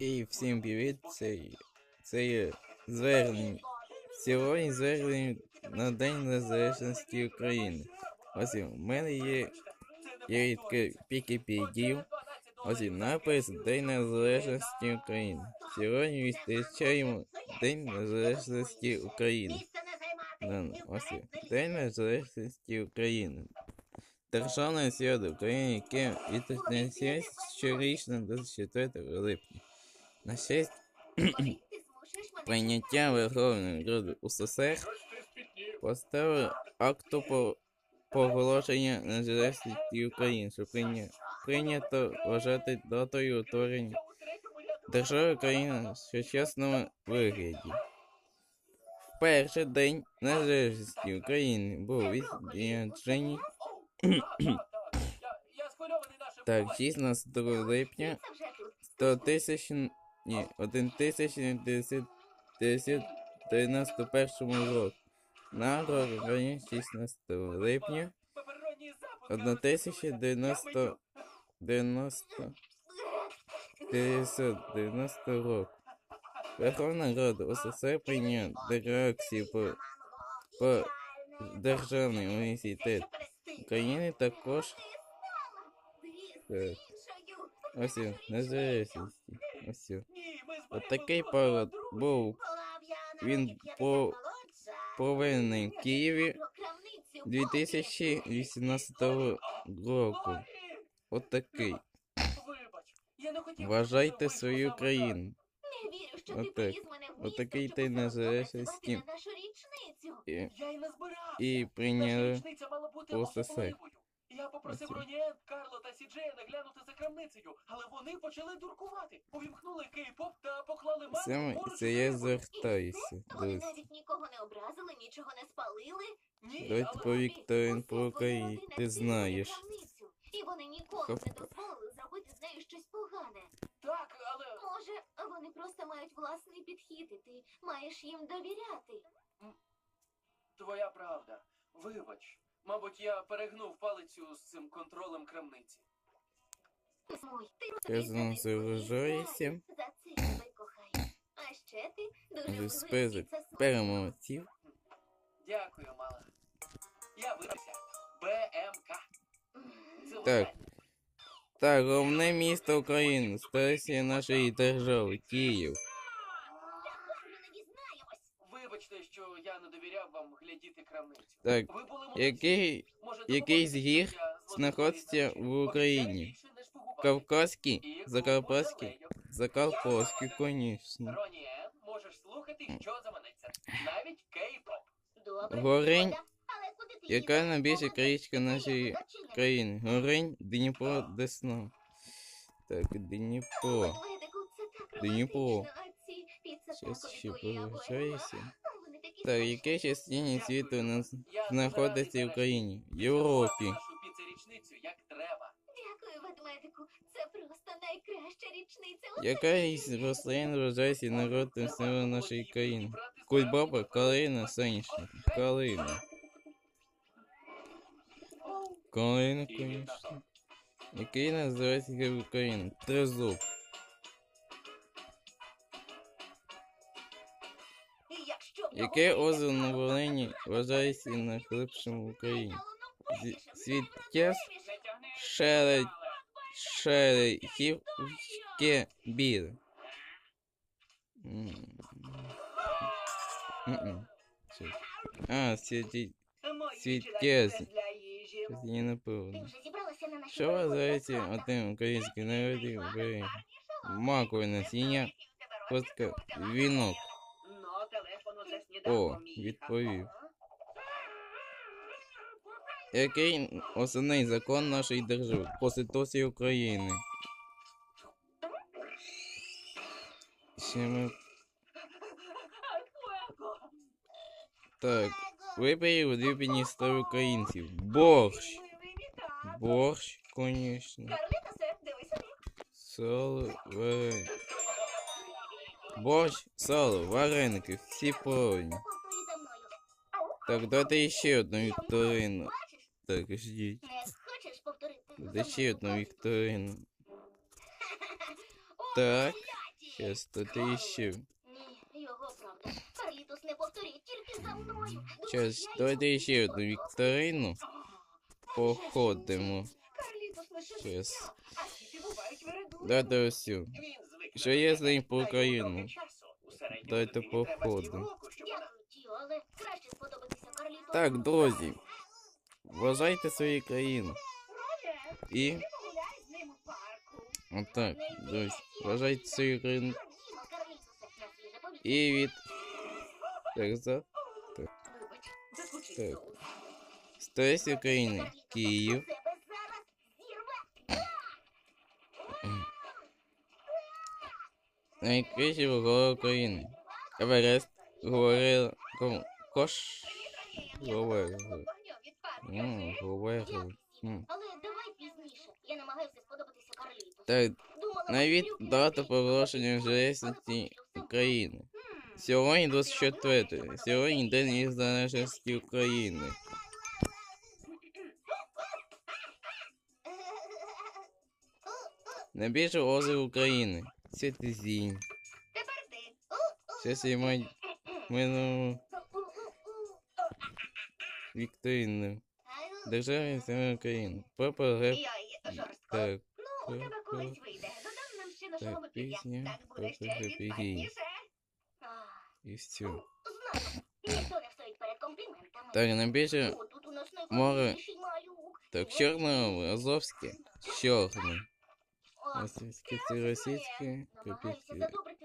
І всім привіт, це, це звернення. Сьогодні звернення на День Незалежності України. Ось у мене є, є відкрив Вікіпедію. Ось напис День Незалежності України. Сьогодні відзначаємо День Незалежності України. Ось День Незалежності України. Державне свято України, яке відзначається щорічно 24 липня. На честь прийняття Верховної Ради УССР поставили акту по поголошення незалежності України, що прийня- прийнято вважати датою утворення держави України в сучасному вигляді. В перший день незалежності України був відзначений так, 16 липня 100 тисяч, ні, 1991 року. На районі 16 липня 1090 90 990 року. Верховна Рада УССР прийняла декларацію по, по Державний університет України також Так. ось незалежності. Ось. Отакий парад був він по проведений в Києві 2018 року. Отакий. Вважайте свою країну. Отак. Отакий день незалежності. І, Я і не збирався. і прийняли мала бути по СССР. Я попросив. Роніен, Карло та Сіджея наглянути за крамницею, але вони почали дуркувати. Увімкнули кей-поп та поклали маму це, ми- поруч це я звертаюся. Вони Дивись. навіть нікого не образили, нічого не спалили. Ні, Давайте але по Вікторін Усі по Україні. Ти знаєш. І вони ніколи Хоп. не дозволили зробити з нею щось погане. так, але Може, вони просто мають власний підхід, і ти маєш їм довіряти. твоя правда. Вибач. Мабуть, я перегнув палицю з цим контролем крамниці. Ти просто Я за це тебе кохаю. А ще ти дуже список переможців. Дякую, мала. Я вибрався. БМК. Це Так. Так, головне місто України, столиця нашої держави, Київ. Ми не дізнаємось. Вибачте, що я не довіряв вам Так, Ви були молодці. який який з гір знаходиться в? Україні? Кавказький, Закарпатський, Закарпатський, звісно. Роніє, можеш слухати, що заманеться. Навіть кей-поп. Добре. Горень. Але куди ти яка їдеш? найбільша країчка нашої країни. Горень, Дніпро, Десна. Так, Дніпро. Дніпро. тако ще від в якій частині світу у нас Я знаходиться в Україні? В Європі. нашу піцерічницю як треба. Дякую, ведмедику. Це просто найкраща річниця. Яка із рослин вважається народним символом нашої країни? Кульбаба, калина, соняшник. Калина. Калина, звісно. Який називається герб України? Яке озеро на Волині вважається найглибшим в Україні? Світтєс Не Шере- бір. А, світі... Світтєз. Щось я не наші Що вважається одним українським народів в макове насіння, костка, вінок? О, відповів. Який основний закон нашої держави? Конституції України. Ще ми... Так, вибери улюблені страви українців. Борщ. Борщ, конечно. Карліта, Борщ, сало, вареники, всі мною. Так, дайте ще одну вікторину. Так, ждіть. Хочеш повторити Дайте ще одну вікторину. Так. Щас, то ти ще. Ні, його правда. Карлітус не повторить, тільки за мною. Щас, Думаєш, я ще одну вікторину. Походимо. Щас. дитя, а діти Що є з ним про Дай йому Україну? трохи часу. У середньому Дайте дитині треба походу. півроку, щоб вона- Дякую, Тіо, але краще сподобатися Карлітусу. Так, друзі. Вважайте свою країну. Роє, І ти погуляй з ним у парку. отак, друзі. Вважайте свою країну. Ходімо, Карлітусе, на свіже повітря. І від. Так, за. Вибач, заскучив Так. соус. Столиця України. Київ. Найкращі гори України. Еверест. Говорила. Ком... Кош. Говорила. Вогнем. Ммм, говорила. Але давай пізніше. Я намагаюся сподобатися. Так, навіть дата проголошення але незалежності України. Сьогодні 24. Сьогодні День Незалежності України. Найбільше озеро України. Святизінь. Тепер ти. Щас я маю минулу Вікторину. Державний символ України. Герб. Йой. Так, Ну, у тебе колись вийде. Додам нам ще нашого пір'я. Так буде ще відпадніше. І все. Ніхто не стоїть перед компліментами. Так, найбільше. Тут у нас море. Так, Чорне, Азовське. Чорне. О, Російське це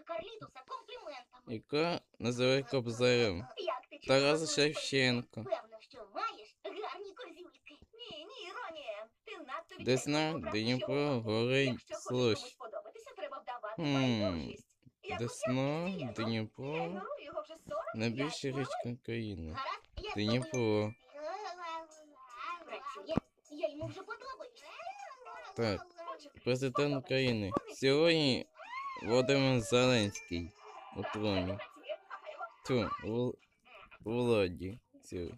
Карлітуса компліментами. Яка називає Кобзарем. Тарас Шевченко. Десна, Дніпро. Як у Десна, Дніпро. ігнорую його вже 45 Найбільша річка країни. Гаразд, я з Дніпро. Так, президент України. Сьогодні Володимир Зеленський у троні. Ту, у владі. Роні.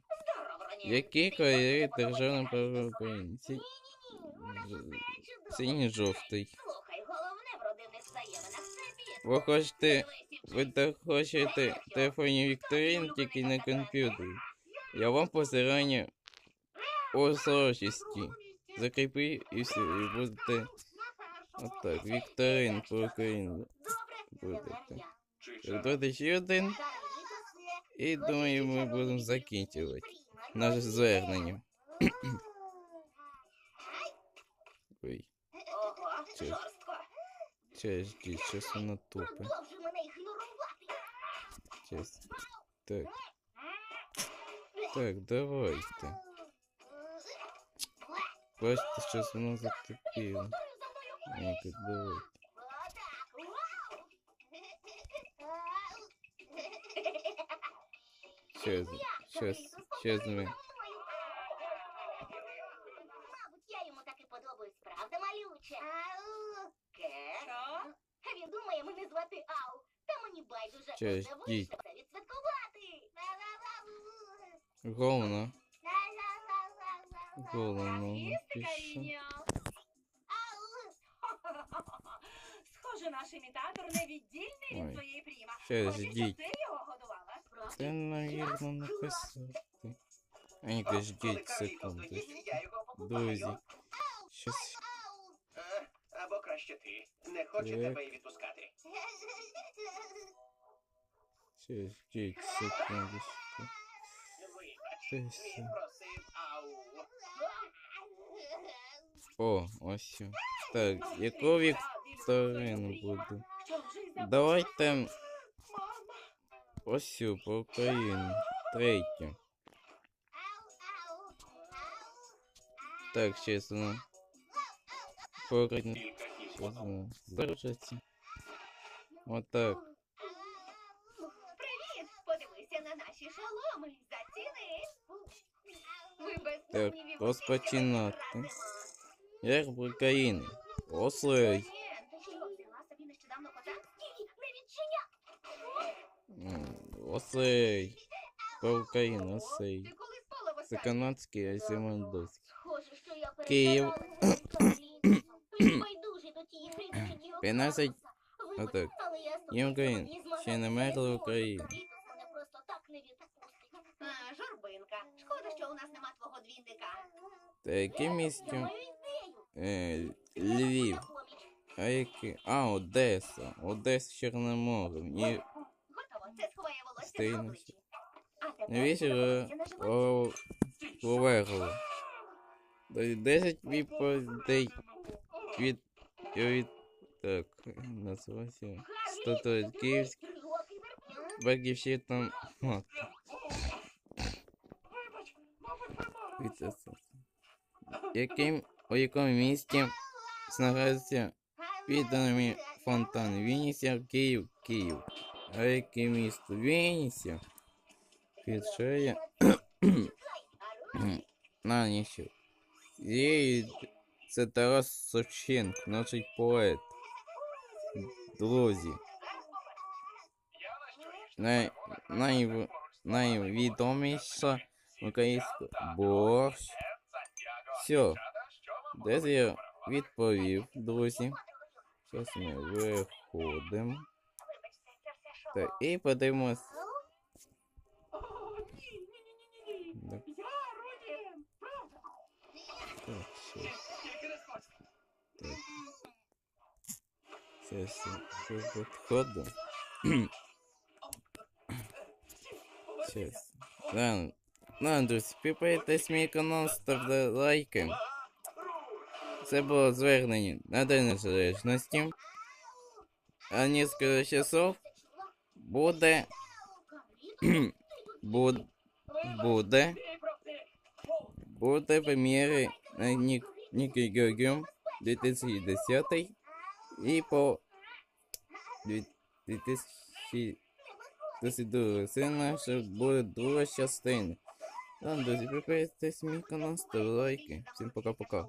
Які кольори державного права України? Сі... Синій жовтий. Ви хочете, ви так хочете телефонні вікторин тільки на комп'ютері. Я вам посилання у срочості. Закріпи і все, і будете отак, вікторин по Україні. Добре, Будете. тепер я. Чи Так, давайте ще один. Карлітусе, І думаю, ми будемо закінчувати наше звернення. Ой, Ого, Чи- жорстко. щас, ждіть, щас вона тупе. Продовжуй мене ігнорувати. Щас. Так. Так, давайте. Бачите, щось воно затупило. Давайте. Щас, щас, щас ми. Мабуть, я йому так і подобаюсь, правда, малюче? Ке? Що? Він думає мене звати Ау. Та мені байдуже. Вийшло відсвяткувати. Головно. Головно. Їсти, пишу. Ой. своєї пріма. Хочеш, щоб ти його годувала? Це, навірно, написати. А ні, Коли секунду. Друзі. Щас. Е, Або краще ти. Не хочу Так. тебе і відпускати. Щас, ждіть секундочку. Вибач, Це він просив ау. О, ось. все. Так, яку вікторину буду? Давайте Мама. ось цю по Україні. Третю. Так, чесно. По Україні. Кілька кіл Чесно. Здержаться. Отак. Привіт! Подивися на наші шоломи. Заціни. Ми без Так, сумнівів розпочинати. усе втратимо. Як в Україні. Ослей. Ні, ти що, взяла собі нещодавно кота? Ні, не відчиняй. Ослей. По Україні, ослей. Ти коли спала в Це останній? канадський, а це мандовський. Схоже, що я Київ. перестала говорити з Карлітусом. Він байдужий до тієї гри, до якої 15. Вибач, Отак. Днем України. Ще не мерла Україна. А, журбинка. Шкода, що у нас нема твого двійника. Та яке ідею. Е, Львів. А яке? А, Одеса. Одеса з Чорноморем. Животі. о, поверху. 10 відповідей від, від так, називається статуя Київський, примарилася. Від це- Яким, у якому місті знаходиться відомі фонтани? Вінниця, Київ, Київ. Яке місто? Вінниця. Підшеє на ніч. І це Тарас Савченко, наш поет. Друзі. Най, най, найвідоміша українська борщ. Все. Десь я відповів, друзі. Зараз ми виходимо. Так, і подивимось. О, ні, ні, ні, ні, ні, ні. Да. Я Руді, правда. Так, щас, Тільки не схочу. щас, щас підходу. Щас. Ладно, ладно, друзі, підписуйтесь мій канал, ставте лайки. Це було звернення на День Незалежності. А несколько часов буде, буде, буде, буде прем'єри Нікі Георгіум 2010 і по 2022 це наша буде друга частина. Ладно, друзі, підписуйтесь мій канал, ставте лайки. Всім пока-пока.